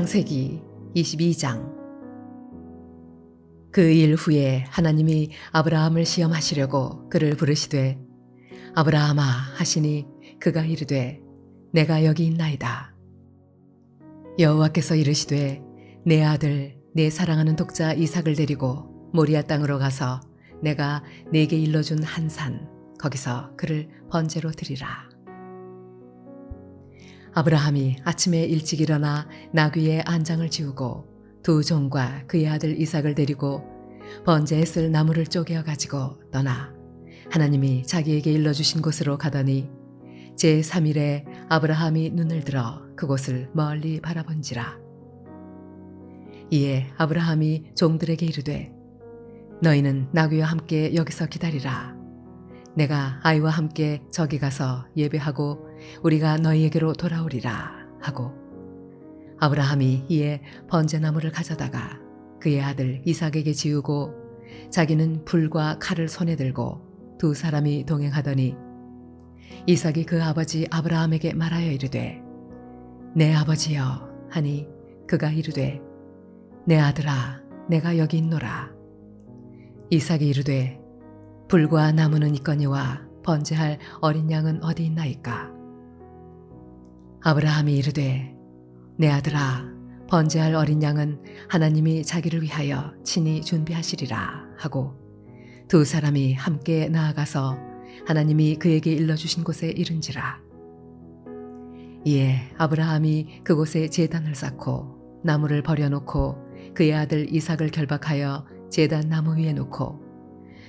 창세기 22장 그 일 후에 하나님이 아브라함을 시험하시려고 그를 부르시되 아브라함아 하시니 그가 이르되 내가 여기 있나이다. 여호와께서 이르시되 내 아들 내 사랑하는 독자 이삭을 데리고 모리아 땅으로 가서 내가 내게 일러준 한 산 거기서 그를 번제로 드리라. 아브라함이 아침에 일찍 일어나 나귀의 안장을 지우고 두 종과 그의 아들 이삭을 데리고 번제에 쓸 나무를 쪼개어 가지고 떠나 하나님이 자기에게 일러주신 곳으로 가더니 제 3일에 아브라함이 눈을 들어 그곳을 멀리 바라본지라. 이에 아브라함이 종들에게 이르되 너희는 나귀와 함께 여기서 기다리라. 내가 아이와 함께 저기 가서 예배하고 우리가 너희에게로 돌아오리라 하고 아브라함이 이에 번제나무를 가져다가 그의 아들 이삭에게 지우고 자기는 불과 칼을 손에 들고 두 사람이 동행하더니 이삭이 그 아버지 아브라함에게 말하여 이르되 내 아버지여 하니 그가 이르되 내 아들아 내가 여기 있노라. 이삭이 이르되 불과 나무는 있거니와 번제할 어린 양은 어디 있나이까? 아브라함이 이르되 내 아들아 번제할 어린 양은 하나님이 자기를 위하여 친히 준비하시리라 하고 두 사람이 함께 나아가서 하나님이 그에게 일러주신 곳에 이른지라. 이에 아브라함이 그곳에 제단을 쌓고 나무를 버려놓고 그의 아들 이삭을 결박하여 제단 나무 위에 놓고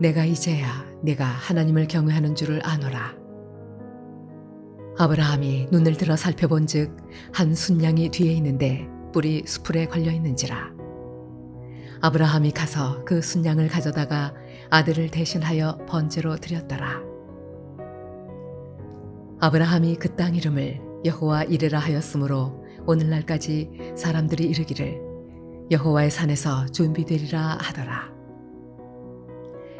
내가 이제야 내가 하나님을 경외하는 줄을 아노라. 아브라함이 눈을 들어 살펴본즉 한 순양이 뒤에 있는데 뿔이 수풀에 걸려 있는지라. 아브라함이 가서 그 순양을 가져다가 아들을 대신하여 번제로 드렸더라. 아브라함이 그 땅 이름을 여호와 이레라 하였으므로 오늘날까지 사람들이 이르기를 여호와의 산에서 준비되리라 하더라.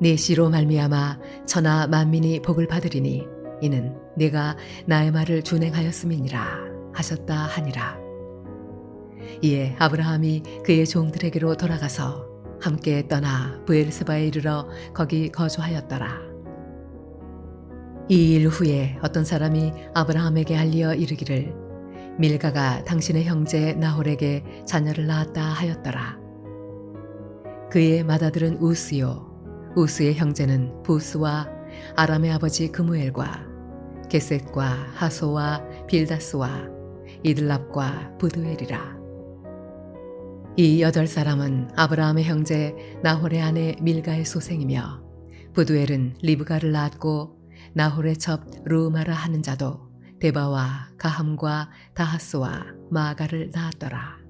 네 씨로 말미암아 천하 만민이 복을 받으리니 이는 내가 나의 말을 준행하였음이니라 하셨다 하니라 이에 아브라함이 그의 종들에게로 돌아가서 함께 떠나 부엘스바에 이르러 거기 거주하였더라 이 일 후에 어떤 사람이 아브라함에게 알리어 이르기를 밀가가 당신의 형제 나홀에게 자녀를 낳았다 하였더라. 그의 맏아들은 우스요. 우스의 형제는 부스와 아람의 아버지 그무엘과 게셋과 하소와 빌다스와 이들랍과 부두엘이라. 이 여덟 사람은 아브라함의 형제 나홀의 아내 밀가의 소생이며 부두엘은 리브가를 낳았고 나홀의 첩 루마라 하는 자도 데바와 가함과 다하스와 마가를 낳았더라.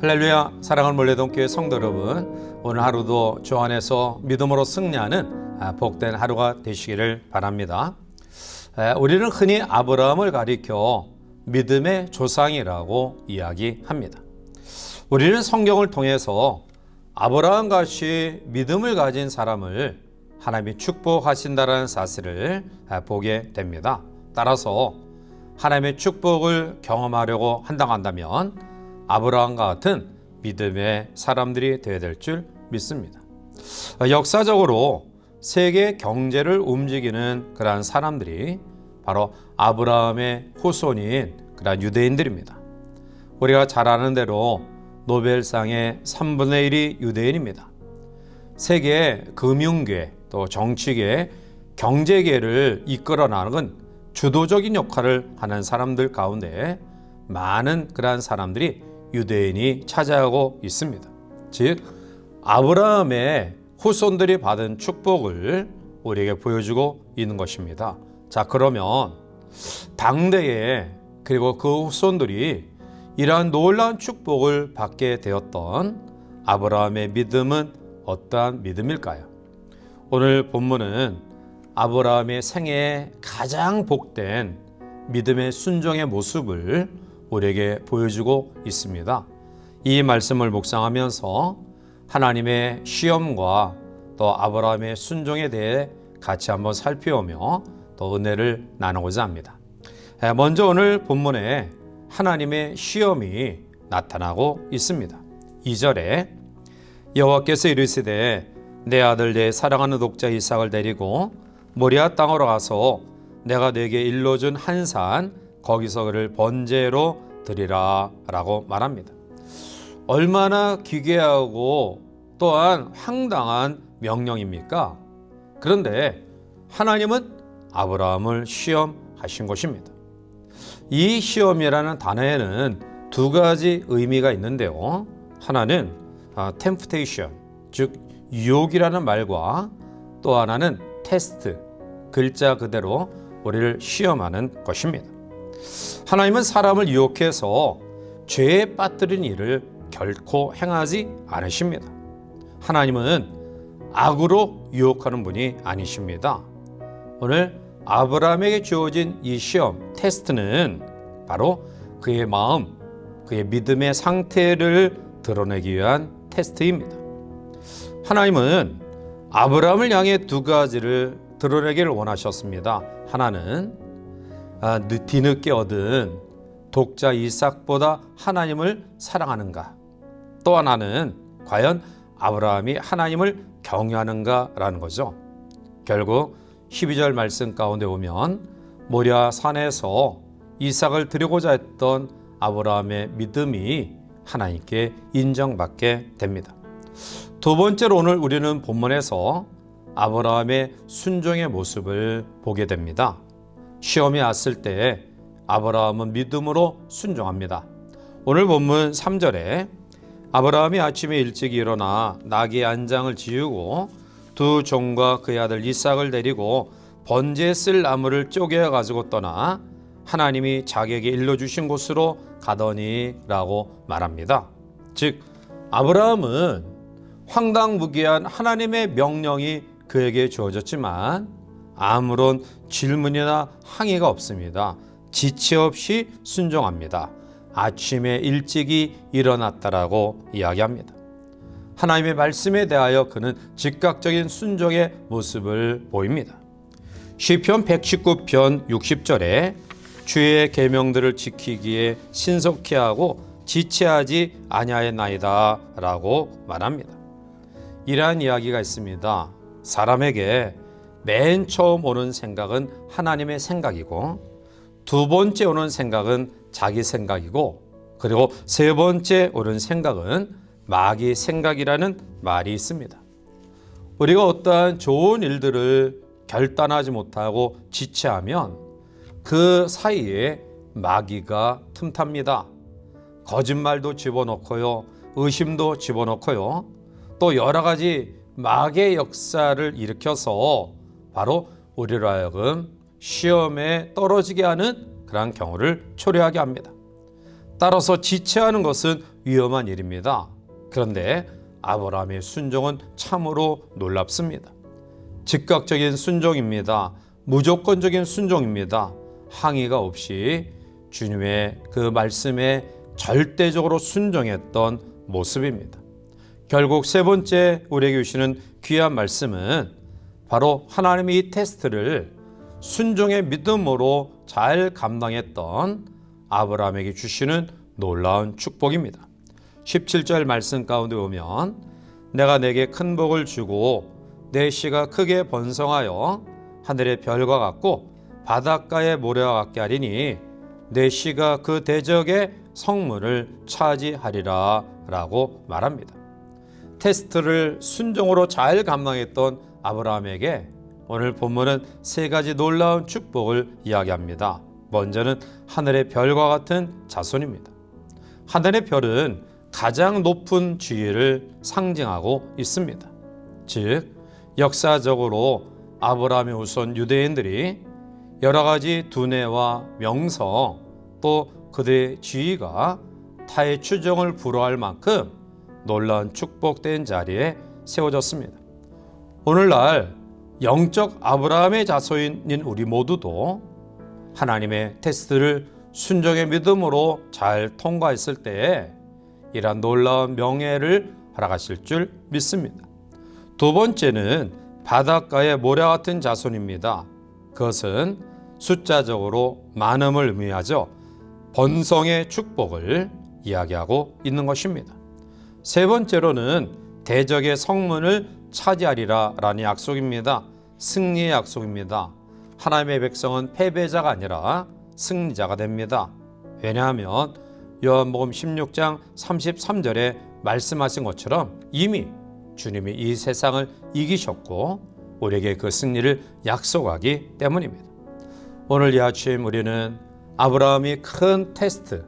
할렐루야. 사랑하는 몰래동교회 성도 여러분 오늘 하루도 주 안에서 믿음으로 승리하는 아, 복된 하루가 되시기를 바랍니다. 에, 우리는 흔히 아브라함을 가리켜 믿음의 조상이라고 이야기합니다. 우리는 성경을 통해서 아브라함 같이 믿음을 가진 사람을 하나님이 축복하신다는 사실을 아, 보게 됩니다. 따라서 하나님의 축복을 경험하려고 한다면 아브라함과 같은 믿음의 사람들이 되어야 될 줄 믿습니다. 역사적으로 세계 경제를 움직이는 그러한 사람들이 바로 아브라함의 후손인 그런 유대인들입니다. 우리가 잘 아는 대로 노벨상의 3분의 1이 유대인입니다. 세계 금융계 또 정치계 경제계를 이끌어 나가는 주도적인 역할을 하는 사람들 가운데 많은 그러한 사람들이 유대인이 차지하고 있습니다. 즉 아브라함의 후손들이 받은 축복을 우리에게 보여주고 있는 것입니다. 자, 그러면 당대에 그리고 그 후손들이 이러한 놀라운 축복을 받게 되었던 아브라함의 믿음은 어떠한 믿음일까요? 오늘 본문은 아브라함의 생애에 가장 복된 믿음의 순종의 모습을 우리에게 보여주고 있습니다. 이 말씀을 묵상하면서 하나님의 시험과 또 아브라함의 순종에 대해 같이 한번 살펴보며 또 은혜를 나누고자 합니다. 에, 먼저 오늘 본문에 하나님의 시험이 나타나고 있습니다. 2절에 여호와께서 이르시되 내 아들 내 사랑하는 독자 이삭을 데리고 모리아 땅으로 가서 내가 내게 일러준 한산 거기서 그를 번제로 드리라 라고 말합니다. 얼마나 기괴하고 또한 황당한 명령입니까? 그런데 하나님은 아브라함을 시험하신 것입니다. 이 시험이라는 단어에는 두 가지 의미가 있는데요. 하나는 아, temptation, 즉 유혹이라는 말과 또 하나는 테스트, 글자 그대로 우리를 시험하는 것입니다. 하나님은 사람을 유혹해서 죄에 빠뜨린 일을 결코 행하지 않으십니다. 하나님은 악으로 유혹하는 분이 아니십니다. 오늘 아브라함에게 주어진 이 시험 테스트는 바로 그의 마음, 그의 믿음의 상태를 드러내기 위한 테스트입니다. 하나님은 아브라함을 향해 두 가지를 드러내기를 원하셨습니다. 하나는 아, 늦- 뒤늦게 얻은 독자 이삭보다 하나님을 사랑하는가? 또 하나는 과연 아브라함이 하나님을 경외하는가라는 거죠. 결국 12절 말씀 가운데 보면 모랴 산에서 이삭을 드리고자 했던 아브라함의 믿음이 하나님께 인정받게 됩니다. 두 번째로 오늘 우리는 본문에서 아브라함의 순종의 모습을 보게 됩니다. 시험이 왔을 때 아브라함은 믿음으로 순종합니다. 오늘 본문 3절에 아브라함이 아침에 일찍 일어나 나귀의 안장을 지우고 두 종과 그의 아들 이삭을 데리고 번제에 쓸 나무를 쪼개 가지고 떠나 하나님이 자기에게 일러 주신 곳으로 가더니라고 말합니다. 즉 아브라함은 황당무계한 하나님의 명령이 그에게 주어졌지만 아무런 질문이나 항의가 없습니다. 지체 없이 순종합니다. 아침에 일찍이 일어났다라고 이야기합니다. 하나님의 말씀에 대하여 그는 즉각적인 순종의 모습을 보입니다. 시편 119편 60절에 주의 계명들을 지키기에 신속히 하고 지체하지 아니하였나이다라고 말합니다. 이러한 이야기가 있습니다. 사람에게 맨 처음 오는 생각은 하나님의 생각이고 두 번째 오는 생각은 자기 생각이고 그리고 세 번째 오는 생각은 마귀 생각이라는 말이 있습니다. 우리가 어떠한 좋은 일들을 결단하지 못하고 지체하면 그 사이에 마귀가 틈탑니다. 거짓말도 집어넣고요. 의심도 집어넣고요. 또 여러 가지 마귀의 역사를 일으켜서 바로 우리로 하여금 시험에 떨어지게 하는 그러한 경우를 초래하게 합니다. 따라서 지체하는 것은 위험한 일입니다. 그런데 아브라함의 순종은 참으로 놀랍습니다. 즉각적인 순종입니다. 무조건적인 순종입니다. 항의가 없이 주님의 그 말씀에 절대적으로 순종했던 모습입니다. 결국 세 번째 우리에게 주시는 귀한 말씀은 바로 하나님의 이 테스트를 순종의 믿음으로 잘 감당했던 아브라함에게 주시는 놀라운 축복입니다. 17절 말씀 가운데 보면 내가 내게 큰 복을 주고 내 씨가 크게 번성하여 하늘의 별과 같고 바닷가에 모래와 같게 하리니 내 씨가 그 대적의 성문을 차지하리라 라고 말합니다. 테스트를 순종으로 잘 감당했던 아브라함에게 오늘 본문은 세 가지 놀라운 축복을 이야기합니다. 먼저는 하늘의 별과 같은 자손입니다. 하늘의 별은 가장 높은 지위를 상징하고 있습니다. 즉, 역사적으로 아브라함의 우선 유대인들이 여러 가지 두뇌와 명서 또 그들의 지위가 타의 추정을 불허할 만큼 놀라운 축복된 자리에 세워졌습니다. 오늘날 영적 아브라함의 자손인 우리 모두도 하나님의 테스트를 순종의 믿음으로 잘 통과했을 때에 이러한 놀라운 명예를 허락하실 줄 믿습니다. 두 번째는 바닷가의 모래 같은 자손입니다. 그것은 숫자적으로 많음을 의미하죠. 번성의 축복을 이야기하고 있는 것입니다. 세 번째로는 대적의 성문을 차지하리라 라는 약속입니다. 승리의 약속입니다. 하나님의 백성은 패배자가 아니라 승리자가 됩니다. 왜냐하면 요한복음 16장 33절에 말씀하신 것처럼 이미 주님이 이 세상을 이기셨고 우리에게 그 승리를 약속하기 때문입니다. 오늘 이 아침 우리는 아브라함이 큰 테스트,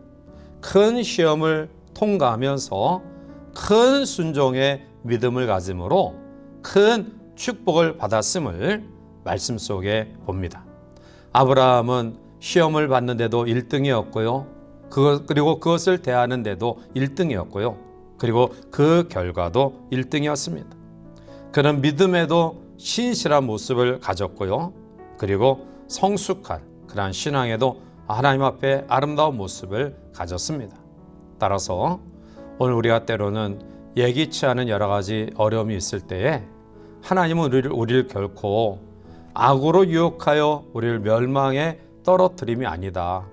큰 시험을 통과하면서 큰 순종의 믿음을 가짐으로 큰 축복을 받았음을 말씀 속에 봅니다. 아브라함은 시험을 받는데도 1등이었고요. 그것, 그리고 그것을 대하는데도 1등이었고요. 그리고 그 결과도 1등이었습니다. 그는 믿음에도 신실한 모습을 가졌고요. 그리고 성숙한 그러한 신앙에도 하나님 앞에 아름다운 모습을 가졌습니다. 따라서 오늘 우리가 때로는 예기치 않은 여러 가지 어려움이 있을 때에 하나님은 우리를, 우리를 결코 악으로 유혹하여 우리를 멸망에 떨어뜨림이 아니다.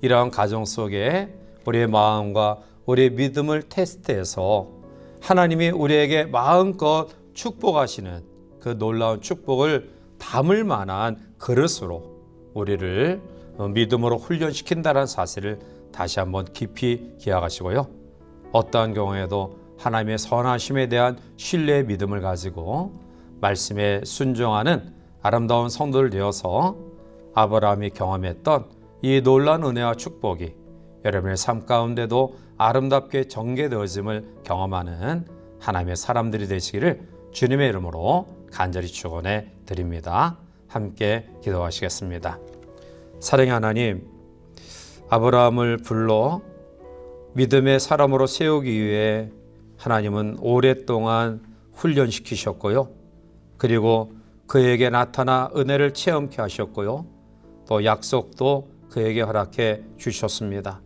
이러한 가정 속에 우리의 마음과 우리의 믿음을 테스트해서 하나님이 우리에게 마음껏 축복하시는 그 놀라운 축복을 담을 만한 그릇으로 우리를 믿음으로 훈련시킨다는 사실을 다시 한번 깊이 기억하시고요. 어떠한 경우에도 하나님의 선하심에 대한 신뢰의 믿음을 가지고 말씀에 순종하는 아름다운 성도를 되어서 아브라함이 경험했던 이 놀라운 은혜와 축복이 여러분의 삶 가운데도 아름답게 전개되어짐을 경험하는 하나님의 사람들이 되시기를 주님의 이름으로 간절히 축원해 드립니다. 함께 기도하시겠습니다. 사랑의 하나님, 아브라함을 불러 믿음의 사람으로 세우기 위해 하나님은 오랫동안 훈련시키셨고요. 그리고 그에게 나타나 은혜를 체험케 하셨고요. 또 약속도 그에게 허락해 주셨습니다.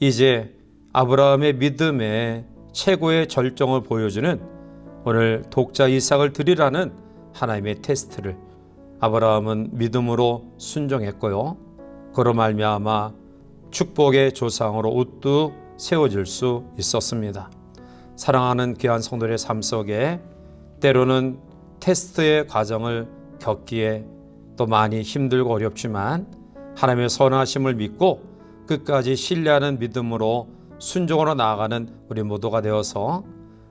이제 아브라함의 믿음의 최고의 절정을 보여주는 오늘 독자 이삭을 드리라는 하나님의 테스트를 아브라함은 믿음으로 순종했고요. 그로 말미암아 축복의 조상으로 우뚝 세워질 수 있었습니다. 사랑하는 귀한 성도의 삶 속에 때로는 테스트의 과정을 겪기에 또 많이 힘들고 어렵지만 하나님의 선하심을 믿고 끝까지 신뢰하는 믿음으로 순종으로 나아가는 우리 모두가 되어서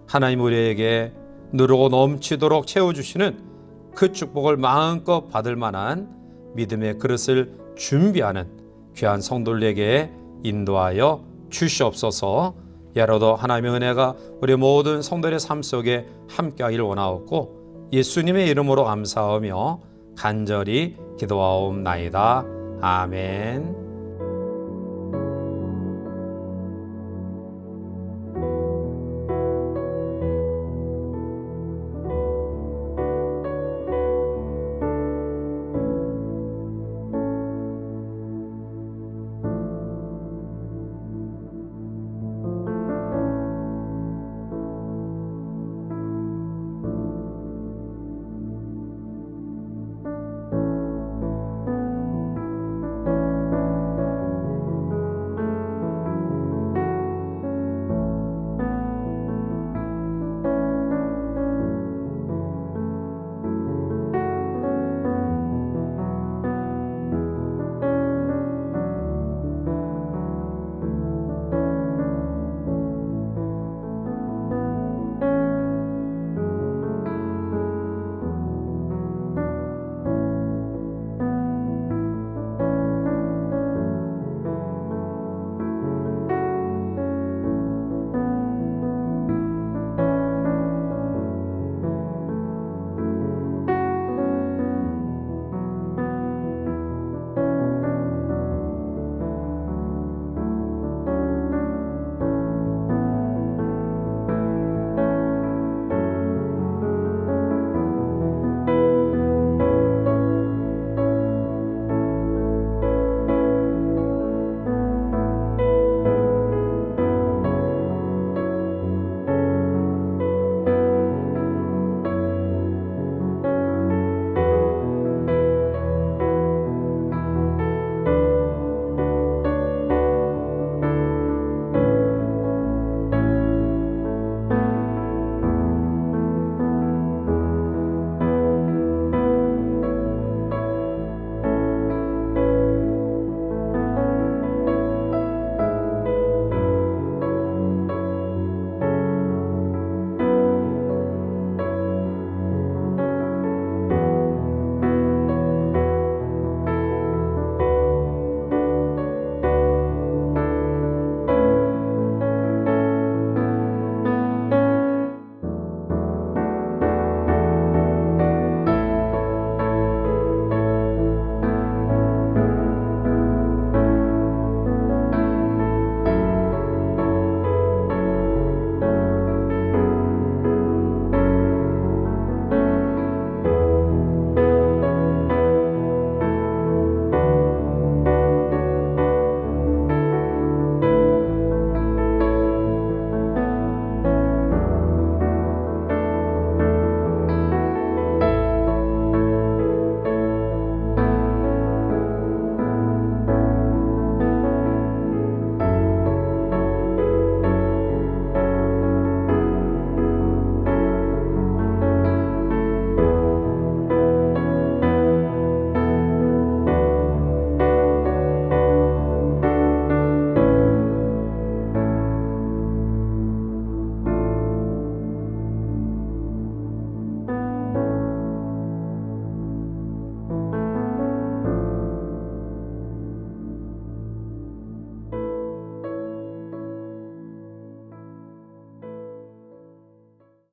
하나님 우리에게 누르고 넘치도록 채워주시는 그 축복을 마음껏 받을 만한 믿음의 그릇을 준비하는 귀한 성도들에게 인도하여 주시옵소서. 야로도 하나님의 은혜가 우리 모든 성도의 삶 속에 함께하기를 원하옵고 예수님의 이름으로 감사하며 간절히 기도하옵나이다. 아멘.